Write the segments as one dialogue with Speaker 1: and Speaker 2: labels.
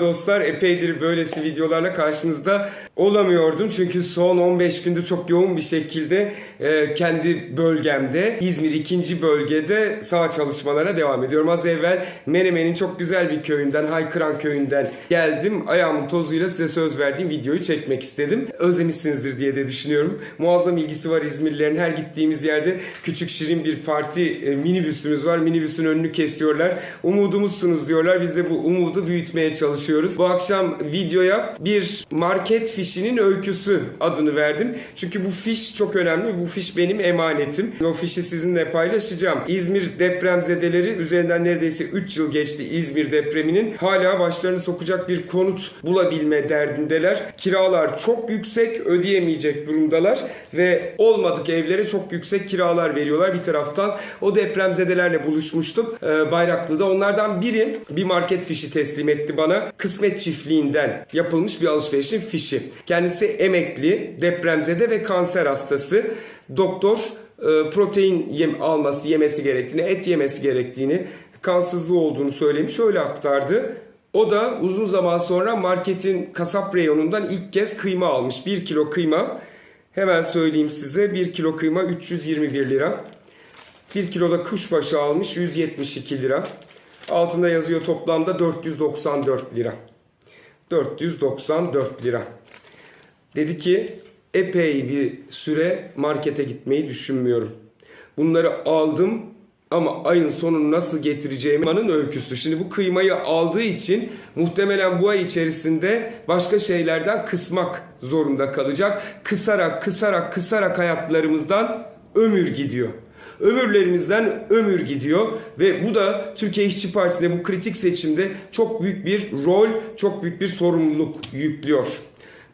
Speaker 1: Dostlar epeydir böylesi videolarla karşınızda olamıyordum. Çünkü son 15 gündür çok yoğun bir şekilde e, kendi bölgemde İzmir 2. bölgede sağ çalışmalara devam ediyorum. Az evvel Menemen'in çok güzel bir köyünden, Haykıran köyünden geldim. Ayağımın tozuyla size söz verdiğim videoyu çekmek istedim. Özlemişsinizdir diye de düşünüyorum. Muazzam ilgisi var İzmirlilerin. Her gittiğimiz yerde küçük şirin bir parti e, minibüsümüz var. Minibüsün önünü kesiyorlar. Umudumuzsunuz diyorlar. Biz de bu umudu büyütmeye çalışıyoruz. Bu akşam videoya bir market fişinin öyküsü adını verdim. Çünkü bu fiş çok önemli. Bu fiş benim emanetim. O fişi sizinle paylaşacağım. İzmir depremzedeleri üzerinden neredeyse 3 yıl geçti İzmir depreminin. Hala başlarını sokacak bir konut bulabilme derdindeler. Kiralar çok yüksek, ödeyemeyecek durumdalar ve olmadık evlere çok yüksek kiralar veriyorlar. Bir taraftan o depremzedelerle buluşmuştum. Ee, Bayraklı'da onlardan biri bir market fişi teslim etti bana. Kısmet çiftliğinden yapılmış bir alışverişin fişi. Kendisi emekli, depremzede ve kanser hastası. Doktor e, protein yem alması, yemesi gerektiğini, et yemesi gerektiğini, kansızlığı olduğunu söylemiş, öyle aktardı. O da uzun zaman sonra marketin kasap reyonundan ilk kez kıyma almış. 1 kilo kıyma. Hemen söyleyeyim size 1 kilo kıyma 321 lira. 1 kiloda kuşbaşı almış 172 lira. Altında yazıyor toplamda 494 lira. 494 lira. Dedi ki epey bir süre markete gitmeyi düşünmüyorum. Bunları aldım ama ayın sonunu nasıl getireceğimin öyküsü. Şimdi bu kıymayı aldığı için muhtemelen bu ay içerisinde başka şeylerden kısmak zorunda kalacak. Kısarak kısarak kısarak hayatlarımızdan ömür gidiyor. Ömürlerimizden ömür gidiyor ve bu da Türkiye İşçi Partisi'ne bu kritik seçimde çok büyük bir rol, çok büyük bir sorumluluk yüklüyor.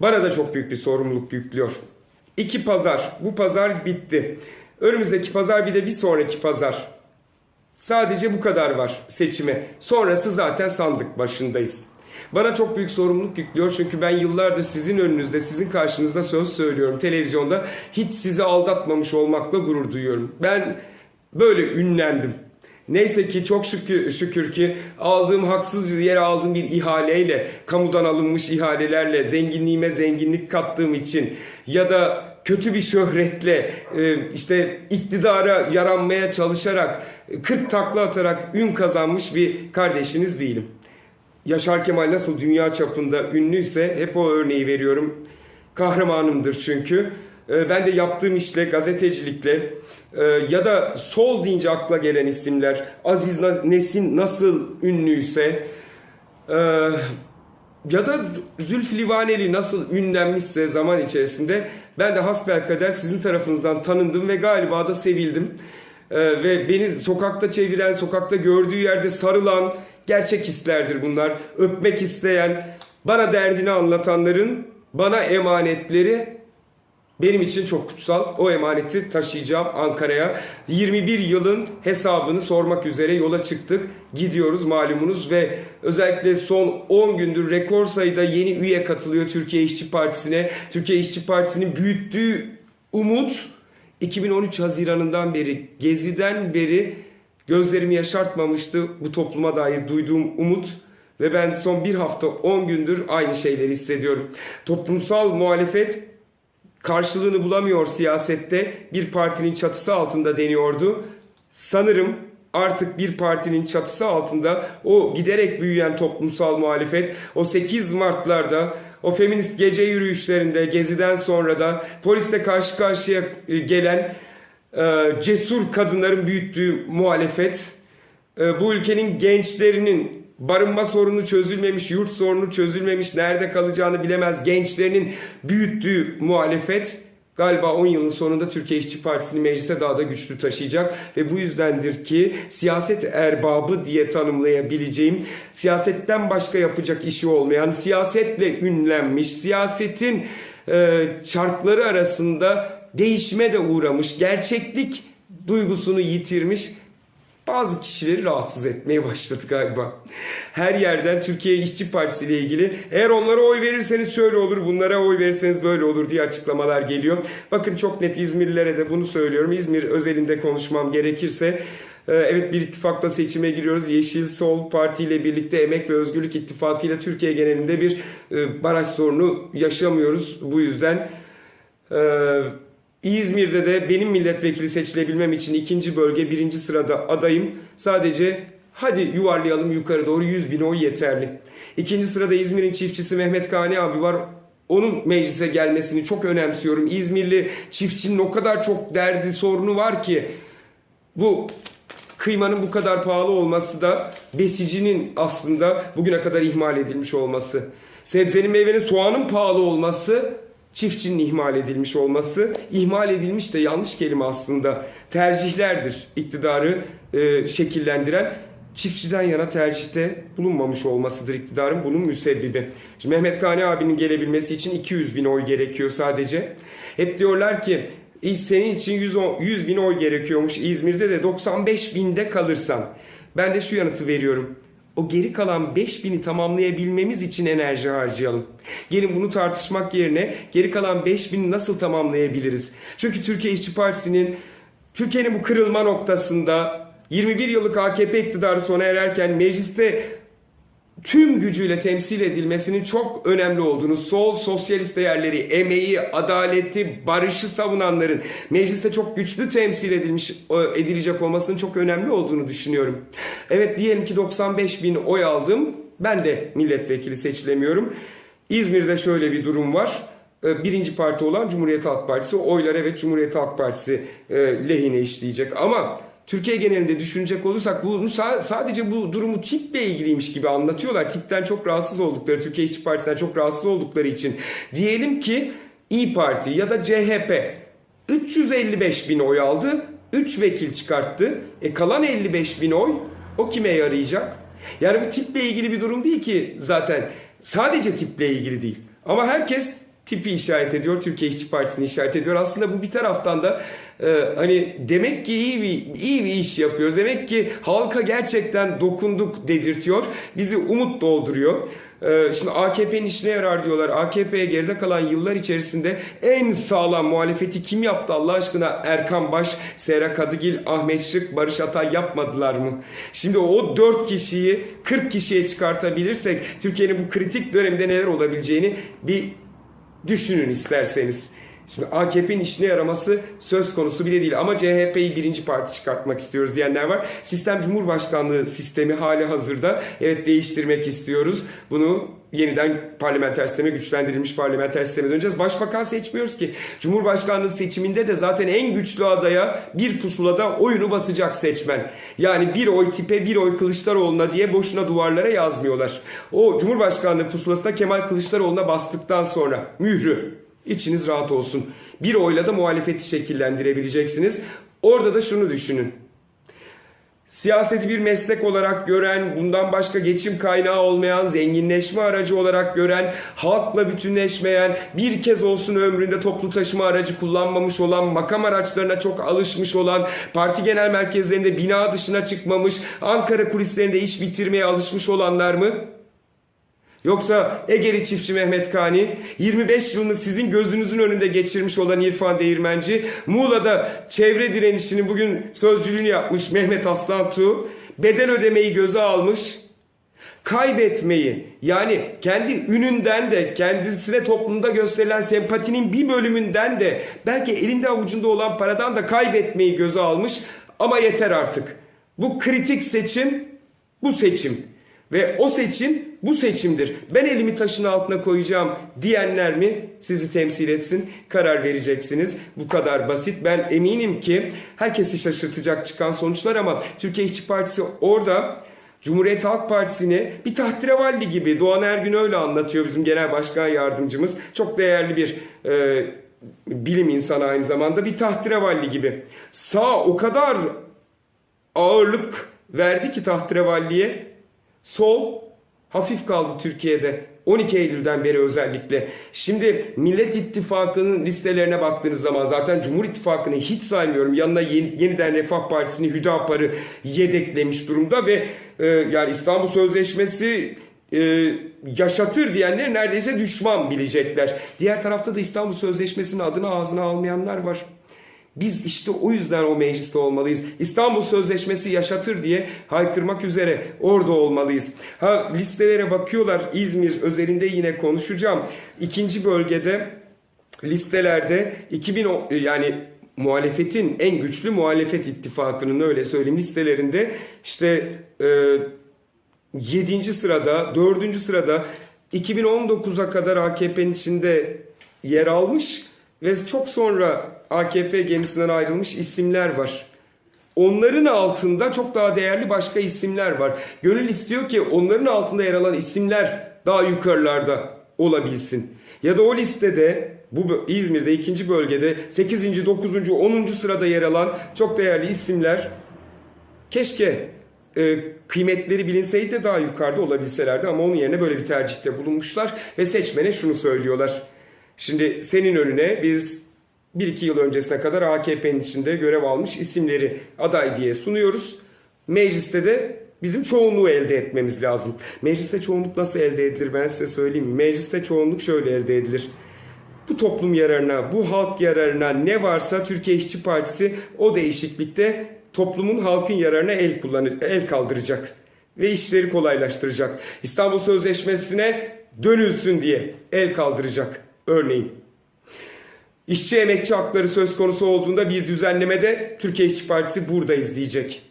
Speaker 1: Bana da çok büyük bir sorumluluk yüklüyor. İki pazar. Bu pazar bitti. Önümüzdeki pazar bir de bir sonraki pazar. Sadece bu kadar var seçime. Sonrası zaten sandık başındayız. Bana çok büyük sorumluluk yüklüyor çünkü ben yıllardır sizin önünüzde, sizin karşınızda söz söylüyorum televizyonda. Hiç sizi aldatmamış olmakla gurur duyuyorum. Ben böyle ünlendim. Neyse ki çok şükür, şükür ki aldığım haksız yere aldığım bir ihaleyle, kamudan alınmış ihalelerle zenginliğime zenginlik kattığım için ya da kötü bir şöhretle e, işte iktidara yaranmaya çalışarak 40 takla atarak ün kazanmış bir kardeşiniz değilim. Yaşar Kemal nasıl dünya çapında ünlüyse hep o örneği veriyorum. Kahramanımdır çünkü. Ee, Ben de yaptığım işle, gazetecilikle e, ya da sol deyince akla gelen isimler Aziz Nesin nasıl ünlüyse e, ya da Zülfü Livaneli nasıl ünlenmişse zaman içerisinde ben de hasbelkader sizin tarafınızdan tanındım ve galiba da sevildim. Ee, ve beni sokakta çeviren, sokakta gördüğü yerde sarılan gerçek hislerdir bunlar. Öpmek isteyen, bana derdini anlatanların bana emanetleri benim için çok kutsal. O emaneti taşıyacağım Ankara'ya. 21 yılın hesabını sormak üzere yola çıktık. Gidiyoruz malumunuz ve özellikle son 10 gündür rekor sayıda yeni üye katılıyor Türkiye İşçi Partisi'ne. Türkiye İşçi Partisi'nin büyüttüğü umut 2013 Haziran'ından beri, Gezi'den beri gözlerimi yaşartmamıştı bu topluma dair duyduğum umut. Ve ben son bir hafta 10 gündür aynı şeyleri hissediyorum. Toplumsal muhalefet karşılığını bulamıyor siyasette bir partinin çatısı altında deniyordu. Sanırım artık bir partinin çatısı altında o giderek büyüyen toplumsal muhalefet o 8 Mart'larda o feminist gece yürüyüşlerinde geziden sonra da polisle karşı karşıya e, gelen cesur kadınların büyüttüğü muhalefet. E, bu ülkenin gençlerinin barınma sorunu çözülmemiş, yurt sorunu çözülmemiş, nerede kalacağını bilemez gençlerinin büyüttüğü muhalefet. Galiba 10 yılın sonunda Türkiye İşçi Partisi'ni meclise daha da güçlü taşıyacak ve bu yüzdendir ki siyaset erbabı diye tanımlayabileceğim, siyasetten başka yapacak işi olmayan, siyasetle ünlenmiş, siyasetin e, çarkları arasında değişime de uğramış, gerçeklik duygusunu yitirmiş bazı kişileri rahatsız etmeye başladı galiba. Her yerden Türkiye İşçi Partisi ile ilgili eğer onlara oy verirseniz şöyle olur, bunlara oy verirseniz böyle olur diye açıklamalar geliyor. Bakın çok net İzmirlilere de bunu söylüyorum. İzmir özelinde konuşmam gerekirse Ee, evet bir ittifakla seçime giriyoruz. Yeşil Sol Parti ile birlikte Emek ve Özgürlük İttifakı ile Türkiye genelinde bir e, baraj sorunu yaşamıyoruz. Bu yüzden ee, İzmir'de de benim milletvekili seçilebilmem için ikinci bölge birinci sırada adayım. Sadece hadi yuvarlayalım yukarı doğru 100 bin oy yeterli. İkinci sırada İzmir'in çiftçisi Mehmet Kani abi var. Onun meclise gelmesini çok önemsiyorum. İzmirli çiftçinin o kadar çok derdi sorunu var ki bu kıymanın bu kadar pahalı olması da besicinin aslında bugüne kadar ihmal edilmiş olması. Sebzenin meyvenin soğanın pahalı olması çiftçinin ihmal edilmiş olması. ihmal edilmiş de yanlış kelime aslında. Tercihlerdir iktidarı e, şekillendiren. Çiftçiden yana tercihte bulunmamış olmasıdır iktidarın bunun müsebbibi. Şimdi Mehmet Kani abinin gelebilmesi için 200 bin oy gerekiyor sadece. Hep diyorlar ki "İ, senin için 100, o- 100 bin oy gerekiyormuş. İzmir'de de 95 binde kalırsan. Ben de şu yanıtı veriyorum. O geri kalan 5 bini tamamlayabilmemiz için enerji harcayalım. Gelin bunu tartışmak yerine geri kalan 5 bini nasıl tamamlayabiliriz? Çünkü Türkiye İşçi Partisi'nin Türkiye'nin bu kırılma noktasında 21 yıllık AKP iktidarı sona ererken mecliste tüm gücüyle temsil edilmesinin çok önemli olduğunu, sol sosyalist değerleri, emeği, adaleti, barışı savunanların mecliste çok güçlü temsil edilmiş edilecek olmasının çok önemli olduğunu düşünüyorum. Evet diyelim ki 95 bin oy aldım. Ben de milletvekili seçilemiyorum. İzmir'de şöyle bir durum var. Ee, Birinci parti olan Cumhuriyet Halk Partisi oylar evet Cumhuriyet Halk Partisi e, lehine işleyecek ama Türkiye genelinde düşünecek olursak bunu sa- sadece bu durumu tiple ilgiliymiş gibi anlatıyorlar. Tipten çok rahatsız oldukları, Türkiye İşçi Partisi'nden çok rahatsız oldukları için. Diyelim ki İyi Parti ya da CHP 355 bin oy aldı, 3 vekil çıkarttı. E kalan 55 bin oy o kime yarayacak? Yani bu tiple ilgili bir durum değil ki zaten. Sadece tiple ilgili değil. Ama herkes tipi işaret ediyor. Türkiye İşçi Partisi'ni işaret ediyor. Aslında bu bir taraftan da e, hani demek ki iyi bir iyi bir iş yapıyoruz. Demek ki halka gerçekten dokunduk dedirtiyor. Bizi umut dolduruyor. E, şimdi AKP'nin işine yarar diyorlar. AKP'ye geride kalan yıllar içerisinde en sağlam muhalefeti kim yaptı Allah aşkına? Erkan Baş, Sera Kadıgil, Ahmet Şık, Barış Atay yapmadılar mı? Şimdi o 4 kişiyi 40 kişiye çıkartabilirsek Türkiye'nin bu kritik dönemde neler olabileceğini bir düşünün isterseniz. Şimdi AKP'nin işine yaraması söz konusu bile değil ama CHP'yi birinci parti çıkartmak istiyoruz diyenler var. Sistem Cumhurbaşkanlığı sistemi hali hazırda evet değiştirmek istiyoruz. Bunu yeniden parlamenter sisteme güçlendirilmiş parlamenter sisteme döneceğiz. Başbakan seçmiyoruz ki. Cumhurbaşkanlığı seçiminde de zaten en güçlü adaya bir pusulada oyunu basacak seçmen. Yani bir oy tipe bir oy Kılıçdaroğlu'na diye boşuna duvarlara yazmıyorlar. O Cumhurbaşkanlığı pusulasına Kemal Kılıçdaroğlu'na bastıktan sonra mührü İçiniz rahat olsun. Bir oyla da muhalefeti şekillendirebileceksiniz. Orada da şunu düşünün. Siyaseti bir meslek olarak gören, bundan başka geçim kaynağı olmayan, zenginleşme aracı olarak gören, halkla bütünleşmeyen, bir kez olsun ömründe toplu taşıma aracı kullanmamış olan, makam araçlarına çok alışmış olan, parti genel merkezlerinde bina dışına çıkmamış, Ankara kulislerinde iş bitirmeye alışmış olanlar mı? Yoksa Egeli çiftçi Mehmet Kani, 25 yılını sizin gözünüzün önünde geçirmiş olan İrfan Değirmenci, Muğla'da çevre direnişinin bugün sözcülüğünü yapmış Mehmet Aslantu, bedel ödemeyi göze almış, kaybetmeyi yani kendi ününden de kendisine toplumda gösterilen sempatinin bir bölümünden de belki elinde avucunda olan paradan da kaybetmeyi göze almış ama yeter artık. Bu kritik seçim bu seçim. Ve o seçim bu seçimdir. Ben elimi taşın altına koyacağım diyenler mi sizi temsil etsin? Karar vereceksiniz. Bu kadar basit. Ben eminim ki herkesi şaşırtacak çıkan sonuçlar ama Türkiye İşçi Partisi orada Cumhuriyet Halk Partisi'ni bir tahterevalli gibi Doğan Ergün öyle anlatıyor bizim genel başkan yardımcımız. Çok değerli bir e, bilim insanı aynı zamanda bir tahterevalli gibi. Sağ o kadar ağırlık verdi ki tahterevalliye Sol hafif kaldı Türkiye'de. 12 Eylül'den beri özellikle. Şimdi Millet İttifakı'nın listelerine baktığınız zaman zaten Cumhur İttifakı'nı hiç saymıyorum. Yanına yeni- yeniden Refah Partisi'ni Hüdapar'ı yedeklemiş durumda ve e, yani İstanbul Sözleşmesi e, yaşatır diyenler neredeyse düşman bilecekler. Diğer tarafta da İstanbul Sözleşmesi'nin adını ağzına almayanlar var. Biz işte o yüzden o mecliste olmalıyız. İstanbul Sözleşmesi yaşatır diye haykırmak üzere orada olmalıyız. Ha listelere bakıyorlar. İzmir özelinde yine konuşacağım. İkinci bölgede listelerde 2000 o- yani muhalefetin en güçlü muhalefet ittifakının öyle söyleyeyim listelerinde işte e, 7. sırada, 4. sırada 2019'a kadar AKP'nin içinde yer almış ve çok sonra AKP gemisinden ayrılmış isimler var. Onların altında çok daha değerli başka isimler var. Gönül istiyor ki onların altında yer alan isimler daha yukarılarda olabilsin. Ya da o listede bu İzmir'de ikinci bölgede 8. 9. 10. sırada yer alan çok değerli isimler Keşke e, kıymetleri bilinseydi de daha yukarıda olabilselerdi ama onun yerine böyle bir tercihte bulunmuşlar ve seçmene şunu söylüyorlar. Şimdi senin önüne biz 1-2 yıl öncesine kadar AKP'nin içinde görev almış isimleri aday diye sunuyoruz. Mecliste de bizim çoğunluğu elde etmemiz lazım. Mecliste çoğunluk nasıl elde edilir ben size söyleyeyim. Mecliste çoğunluk şöyle elde edilir bu toplum yararına, bu halk yararına ne varsa Türkiye İşçi Partisi o değişiklikte toplumun halkın yararına el kullanır, el kaldıracak ve işleri kolaylaştıracak. İstanbul Sözleşmesi'ne dönülsün diye el kaldıracak örneğin. İşçi emekçi hakları söz konusu olduğunda bir düzenlemede Türkiye İşçi Partisi buradayız diyecek.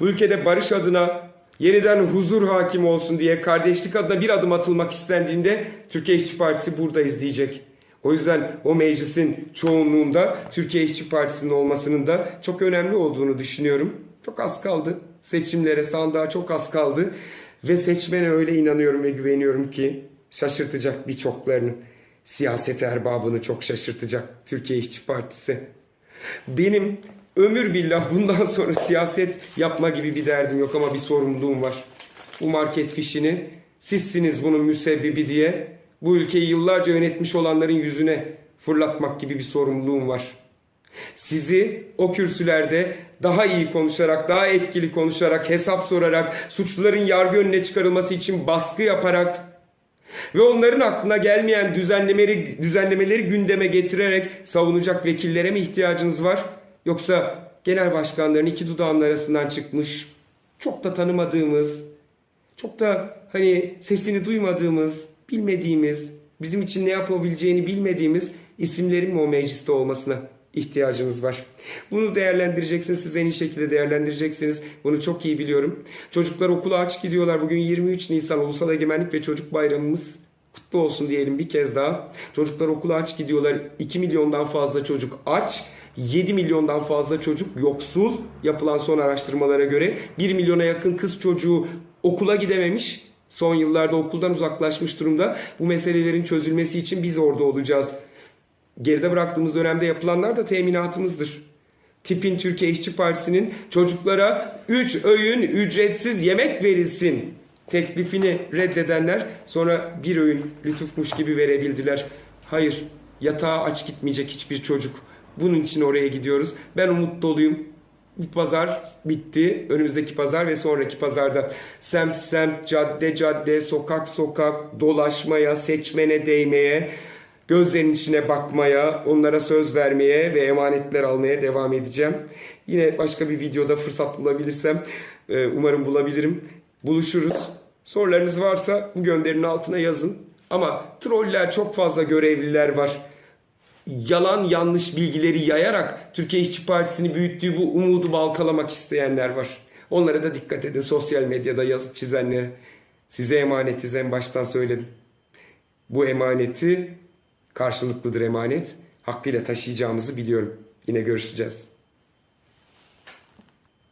Speaker 1: Bu ülkede barış adına yeniden huzur hakim olsun diye kardeşlik adına bir adım atılmak istendiğinde Türkiye İşçi Partisi buradayız diyecek. O yüzden o meclisin çoğunluğunda Türkiye İşçi Partisi'nin olmasının da çok önemli olduğunu düşünüyorum. Çok az kaldı. Seçimlere, sandığa çok az kaldı. Ve seçmene öyle inanıyorum ve güveniyorum ki şaşırtacak birçoklarını. Siyaset erbabını çok şaşırtacak Türkiye İşçi Partisi. Benim ömür billah bundan sonra siyaset yapma gibi bir derdim yok ama bir sorumluluğum var. Bu market fişini sizsiniz bunun müsebbibi diye bu ülkeyi yıllarca yönetmiş olanların yüzüne fırlatmak gibi bir sorumluluğum var. Sizi o kürsülerde daha iyi konuşarak, daha etkili konuşarak, hesap sorarak, suçluların yargı önüne çıkarılması için baskı yaparak ve onların aklına gelmeyen düzenlemeleri, düzenlemeleri gündeme getirerek savunacak vekillere mi ihtiyacınız var? Yoksa genel başkanların iki dudağının arasından çıkmış, çok da tanımadığımız, çok da hani sesini duymadığımız, bilmediğimiz, bizim için ne yapabileceğini bilmediğimiz isimlerin mi o mecliste olmasına ihtiyacımız var. Bunu değerlendireceksiniz. Siz en iyi şekilde değerlendireceksiniz. Bunu çok iyi biliyorum. Çocuklar okula aç gidiyorlar. Bugün 23 Nisan Ulusal Egemenlik ve Çocuk Bayramımız kutlu olsun diyelim bir kez daha. Çocuklar okula aç gidiyorlar. 2 milyondan fazla çocuk aç. 7 milyondan fazla çocuk yoksul yapılan son araştırmalara göre 1 milyona yakın kız çocuğu okula gidememiş. Son yıllarda okuldan uzaklaşmış durumda. Bu meselelerin çözülmesi için biz orada olacağız. Geride bıraktığımız dönemde yapılanlar da teminatımızdır. Tipin Türkiye İşçi Partisi'nin çocuklara 3 öğün ücretsiz yemek verilsin teklifini reddedenler sonra bir öğün lütufmuş gibi verebildiler. Hayır yatağa aç gitmeyecek hiçbir çocuk. Bunun için oraya gidiyoruz. Ben umut doluyum. Bu pazar bitti. Önümüzdeki pazar ve sonraki pazarda semt semt, cadde cadde, sokak sokak dolaşmaya, seçmene değmeye, gözlerinin içine bakmaya, onlara söz vermeye ve emanetler almaya devam edeceğim. Yine başka bir videoda fırsat bulabilirsem e, umarım bulabilirim. Buluşuruz. Sorularınız varsa bu gönderinin altına yazın. Ama troller çok fazla görevliler var yalan yanlış bilgileri yayarak Türkiye İşçi Partisi'ni büyüttüğü bu umudu balkalamak isteyenler var. Onlara da dikkat edin sosyal medyada yazıp çizenlere. Size emanetiz en baştan söyledim. Bu emaneti karşılıklıdır emanet. Hakkıyla taşıyacağımızı biliyorum. Yine görüşeceğiz.